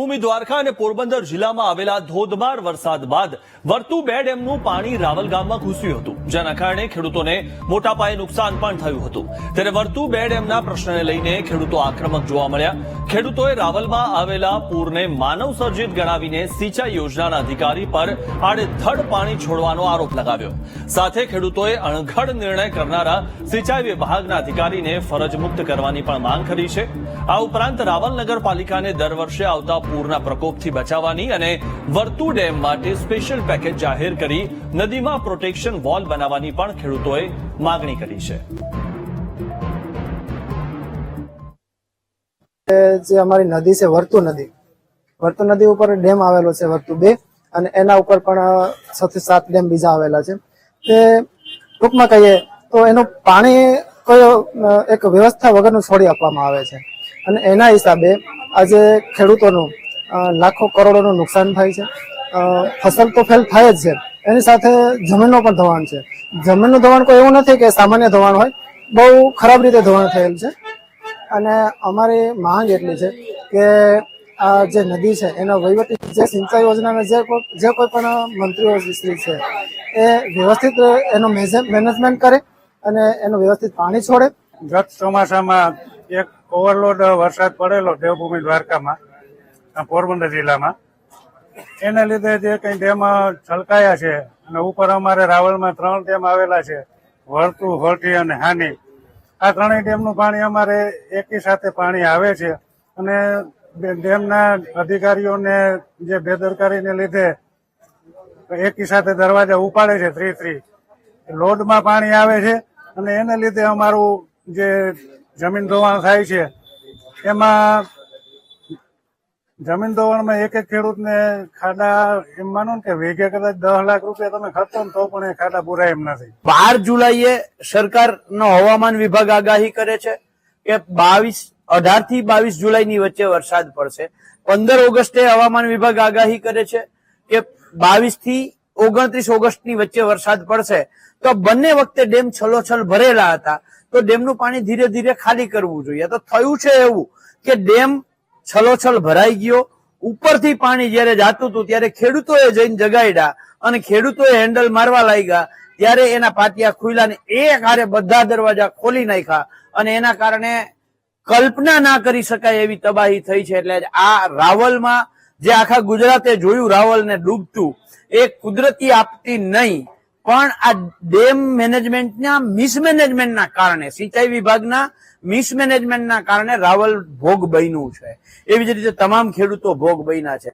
દેવભૂમિ દ્વારકા અને પોરબંદર જિલ્લામાં આવેલા ધોધમાર વરસાદ બાદ વર્તુ બે ડેમનું પાણી રાવલ ગામમાં ઘૂસ્યું હતું, જેના કારણે ખેડૂતોને મોટા પાયે નુકસાન પણ થયું હતું. ત્યારે વર્તુ બે ડેમના પ્રશ્નને લઈને ખેડૂતો આક્રમક જોવા મળ્યા. ખેડૂતોએ રાવલમાં આવેલા પૂરને માનવ સર્જિત ગણાવીને સિંચાઈ યોજનાના અધિકારી પર આડેધડ પાણી છોડવાનો આરોપ લગાવ્યો. સાથે ખેડૂતોએ અણઘડ નિર્ણય કરનારા સિંચાઈ વિભાગના અધિકારીને ફરજ મુક્ત કરવાની પણ માંગ કરી છે. આ ઉપરાંત રાવલ નગરપાલિકાને દર વર્ષે આવતા પૂરના પ્રકોપથી બચાવવાની અને વર્તુ ડેમ માટે સ્પેશિયલ પેકેજ જાહેર કરી નદીમાં પ્રોટેક્શન વોલ બનાવવાની પણ ખેડૂતોએ માંગણી કરી છે. જે અમારી નદી છે, વર્તુ નદી. વર્તુ નદી ઉપર ડેમ આવેલો છે, વર્તુ બે. અને એના ઉપર પણ છ થી સાત ડેમ બીજા આવેલા છે. તે ટૂંકમાં કહીએ તો એનું પાણી કયો એક વ્યવસ્થા વગરનું છોડી આપવામાં આવે છે. અને એના હિસાબે આજે ખેડૂતોનું લાખો કરોડોનું નુકસાન થાય છે. ફસલ તો ફેલ થાય જ છે. એની સાથે જમીનનું પણ ધોવાણ છે. જમીનનું ધોવાણ કોઈ એવું નથી કે સામાન્ય ધોવાણ હોય. બહુ ખરાબ રીતે ધોવાણ થયેલ છે. અને અમારી માંગ એટલી છે કે આ જે નદી છે, એનો વહીવટી જે સિંચાઈ યોજનાના જે જે કોઈ પણ મંત્રીઓ શ્રી છે, એ વ્યવસ્થિત એનો મેનેજમેન્ટ કરે અને એનું વ્યવસ્થિત પાણી છોડે. ગત ચોમાસામાં એક ઓવરલોડ વરસાદ પડેલો દેવભૂમિ દ્વારકામાં. પોરબંદર જિલ્લામાં. એના લીધે જે કઈ ડેમ છલકાયા છે અને ઉપર અમારે રાવલમાં ત્રણ ડેમ આવેલા છે વર્તુ હોટી અને હાની. આ ત્રણેય ડેમનું પાણી અમારે એકી સાથે પાણી આવે છે અને ડેમના અધિકારીઓને જે બેદરકારીને લીધે એકી સાથે દરવાજા ઉપાડે છે થ્રી થ્રી લોડમાં પાણી આવે છે અને એને લીધે અમારું જે જમીન ધોવાણ થાય છે, એમાં જમીન ધોવાણમાં એક એક ખેડૂતને ખાડા એમ માનો કે વેગે કદાચ દસ લાખ રૂપિયા તમે ખર્ચો ને તો પણ એ ખાડા પૂરા એમ નથી. બાર જુલાઈએ સરકારનો હવામાન વિભાગ આગાહી કરે છે કે બાવીસ, અઢારથી બાવીસ જુલાઈની વચ્ચે વરસાદ પડશે. પંદર ઓગસ્ટે હવામાન વિભાગ આગાહી કરે છે કે બાવીસથી ઓગણત્રીસ ઓગસ્ટની વચ્ચે વરસાદ પડશે. તો બંને વખતે ડેમ છલોછલ ભરેલા હતા. તો ડેમનું પાણી ધીરે ધીરે ખાલી કરવું જોઈએ. તો થયું છે એવું કે ડેમ છલોછલ ભરાઈ ગયો. ઉપરથી પાણી જયારે જાતું હતું, ત્યારે ખેડૂતોએ જઈને જગાડ્યા અને ખેડૂતોએ હેન્ડલ મારવા લાગ્યા. ત્યારે એના પાટિયા ખુલ્યા ને એ હારે બધા દરવાજા ખોલી નાખ્યા અને એના કારણે કલ્પના ના કરી શકાય એવી તબાહી થઈ છે. એટલે આ રાવલમાં જે આખા ગુજરાતે જોયું રાવલને ડૂબતું, એ કુદરતી આપતી નહીં. પણ આ ડેમ મેનેજમેન્ટના મિસમેનેજમેન્ટના કારણે, સિંચાઈ વિભાગના મિસમેનેજમેન્ટના કારણે રાવલ ભોગ બન્યું છે. એવી જ રીતે તમામ ખેડૂતો ભોગ બન્યા છે.